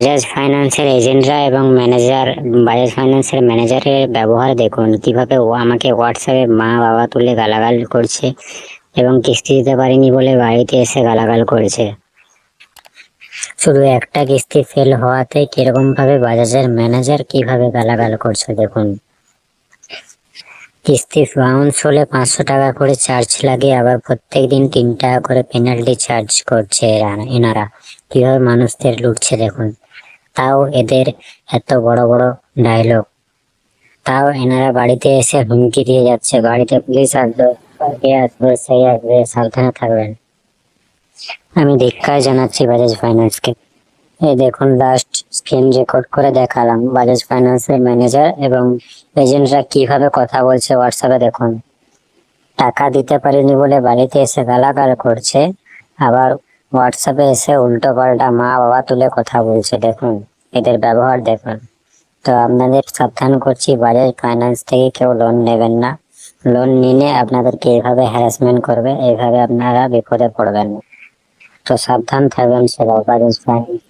বাজাজ ফাইন্যান্সের এজেন্টরা এবং ম্যানেজার, বাজাজ ফাইন্যান্সের ম্যানেজারের ব্যবহার দেখুন, কীভাবে ও আমাকে হোয়াটসঅ্যাপে মা বাবা তুলে গালাগাল করছে এবং কিস্তি দিতে পারিনি বলে বাড়িতে এসে গালাগাল করেছে। শুধু একটা কিস্তি ফেল হওয়াতে কীরকম ভাবে বাজাজের ম্যানেজার কীভাবে গালাগাল করছে দেখুন। কিস্তি বাউন্স হলে পাঁচশো টাকা করে চার্জ লাগে আবার প্রত্যেক দিন তিন টাকা করে পেনাল্টি চার্জ করছে এরা, এনারা। কীভাবে মানুষদের লুটছে দেখুন। তাও এদের এত বড় বড় ডায়লগ তাও এনারা বাড়িতে এসে হুমকি দিয়ে যাচ্ছে। বাড়িতে পুলিশ আসবে এ আসবে, সেই আসবে, সাবধানে থাকবেন। আমি ধিক্কার জানাচ্ছি বাজাজ ফাইন্যান্সকে। এই দেখুন লাস্ট স্ক্রিন রেকর্ড করে দেখালাম বাজাজ ফাইন্যান্সের ম্যানেজার এবং এজেন্টরা কীভাবে কথা বলছে হোয়াটসঅ্যাপে দেখুন। টাকা দিতে পারিনি বলে বাড়িতে এসে গালাগাল করছে, আবার হোয়াটসঅ্যাপে এসে উল্টো পাল্টা মা বাবা তুলে কথা বলছে, দেখুন। এদের ব্যবহার দেখুন। তো আপনাদের সাবধান করছি, বাজাজ ফাইন্যান্স থেকে কেউ লোন নেবেন না। লোন নিলে আপনাদেরকে এইভাবে হ্যারাসমেন্ট করবে এইভাবে আপনারা বিপদে পড়বেন না। তো সাবধান থাকবেন সবাই বাজাজ ফাইন্যান্স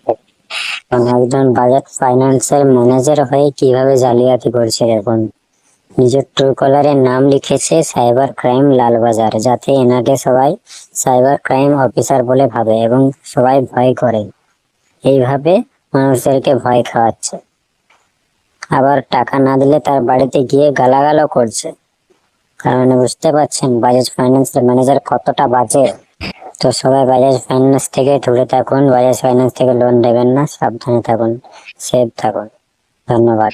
একজন বাজাজ ফাইন্যান্সের ম্যানেজার হয়ে কীভাবে জালিয়াতি করছে দেখুন। নিজের ট্রু কলারের নাম লিখেছে সাইবার ক্রাইম লালবাজার, যাতে এনাকে সবাই সাইবার ক্রাইম অফিসার বলে ভাবে এবং সবাই ভয় করে। এইভাবে মানুষদেরকে ভয় খাওয়াচ্ছে। আবার টাকা না দিলে তার বাড়িতে গিয়ে গালাগালও করছে। কারণ বুঝতে পারছেন, বাজাজ ফাইন্যান্সের ম্যানেজার কতটা বাজে। তো সবাই বাজাজ ফাইন্যান্স থেকে দূরে থাকুন, বাজাজ ফাইন্যান্স থেকে লোন দেবেন না, সাবধানে থাকুন, সেফ থাকুন। ধন্যবাদ।